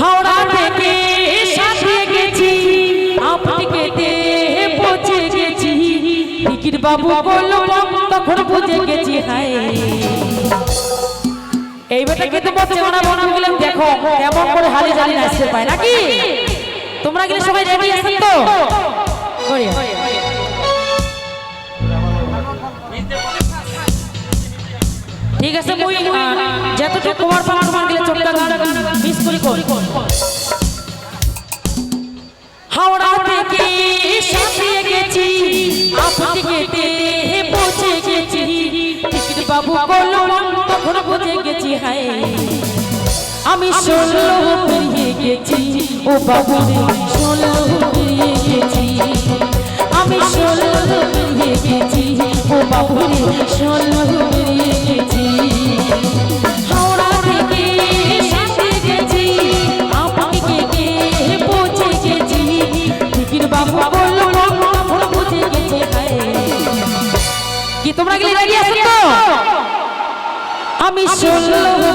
হাওড়া থেকে সাথে গেছি পৌঁছে গেছি। টিকিট বাবু বলল তখন বুঝে গেছি হায়। এইবারটা কিন্তু বলছে ওরা মনে গেলে দেখো কেমন করে হালি জালি নাচতে পায় নাকি? তোমরা গেলে সবাই রেডি আছেন তো? করিয়া। ঠিক আছে মুই যতটুকু তোমার পাওয়ার তোমার গেলে চটকা গান মিস করি করি হাওড়া থেকে সাথিয়ে গেছি আপনি আপটিকেতে পৌঁছে গেছি। টিকিট বাবু বলল তখন বুঝে গেছি হায়। আমি ষোলো পেরিয়ে গেছি ও বাবু ষোলো পেরিয়ে গেছি। আমি ষোলো পেরিয়ে গেছি ও বাবু ষোলো পেরিয়ে তোমরা গেলে রেডি আছো তো? আমি ষোলো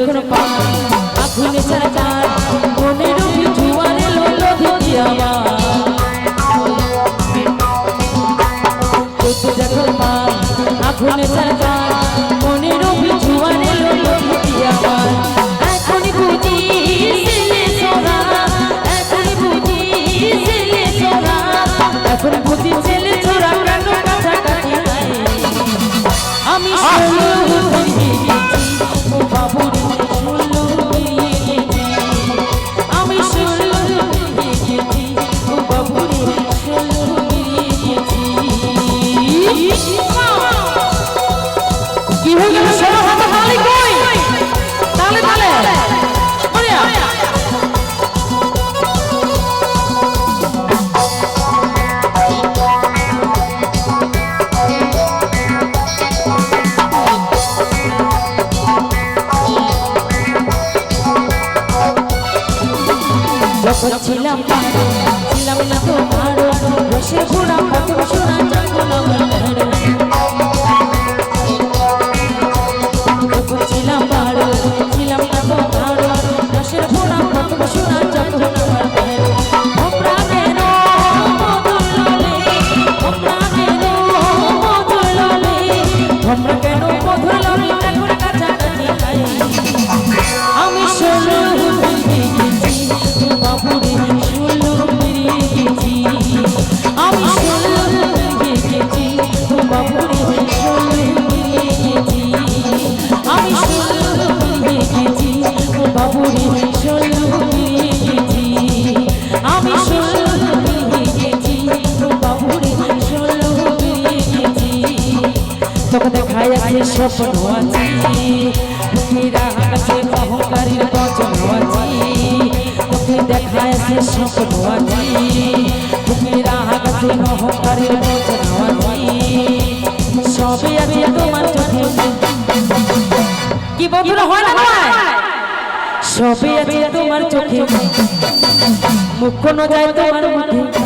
যখন পায় আগুনে সরকার মনের জুয়ারে লোলো দিদি আমার। যখন পায় আগুনে সরকার মনের জুয়ারে লোলো দিদি আমার। এখন বুঝি এখন বুঝি ছিলাম ছিলাম না তো বসে ঘোড়া কত শোনা দেখায় আছে। অহংকার অহংকারের সবই আছে তোমার চোখে কি বন্ধুরা হয় না সবই আছে তোমার চোখে মুখ ন যায় তোমার মুখে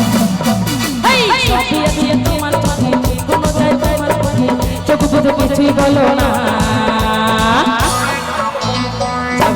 হেই! সবই তোমার চোখে মুখ যায় তোমার মুখে চোখ বুঝে কিছুই বলো না।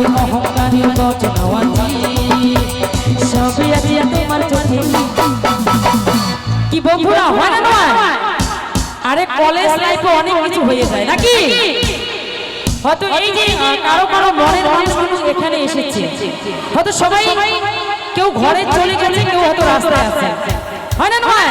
ফকিরা হাতে অহংকারের সবই আছে তোমার চোখে কি বন্ধুরা হয় না আরে কলেজ লাইফে অনেক কিছু হয়ে যায় নাকি হয়তো এই যে কারও কারও মনের মানুষ এখানে এসেছে হয়তো সবাই কেউ ঘরে চলে গেছে কেউ হয়তো রাস্তায় আছে হয় না নয়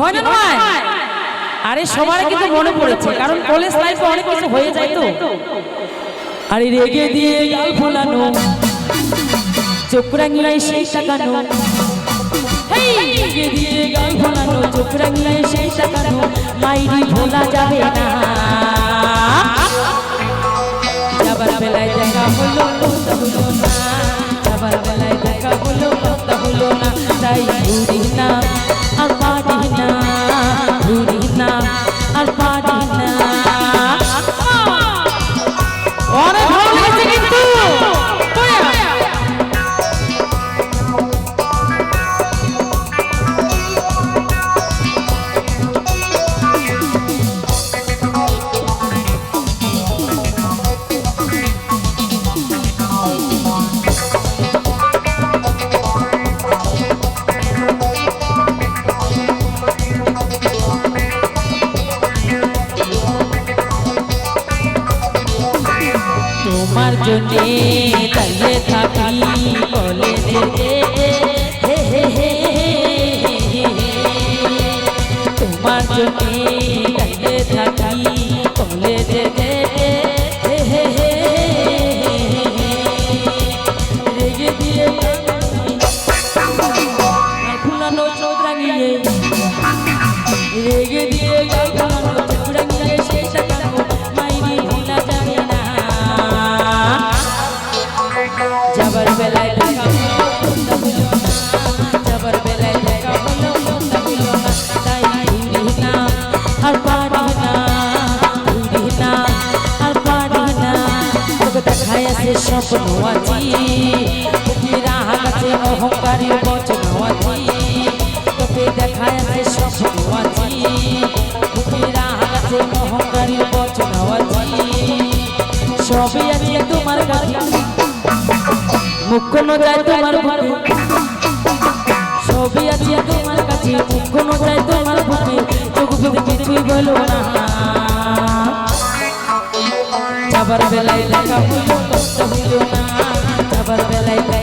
হয় না নয়? আরে সবার কিন্তু মনে পড়েছে কারণ কলেজ লাইফে অনেক কিছু হয়ে যায় তো। আরে রেগে দিয়ে লাল ফোলানো চোখ রাঙিলাই সেই টাকানো! রেগে দিয়ে গাল ফোলানো চোখ রাঙিলাই সেই টাকানো মাইরি ভোলা যাবে না। যাবার বেলায় দেখা হলো কথা হলো না। যাবার বেলায় দেখা হলো কথা হলো না। তাই ঘুরি না। Hoje eu ফকিরা হাতে অহংকারী বচন আছি তোকে দেখায় আছে স্বপ্ন আছি ফকিরা হাতে অহংকারী বচন আছি সবই আছে তোমার কাছে। মুখ যায় তোমার বুকে। সবই আছে তোমার কাছে। মুখ যায় তোমার বুকে। চোখ কিছুই বলো না। যাবার বেলায় দেখা হলো না খাবার বেলায়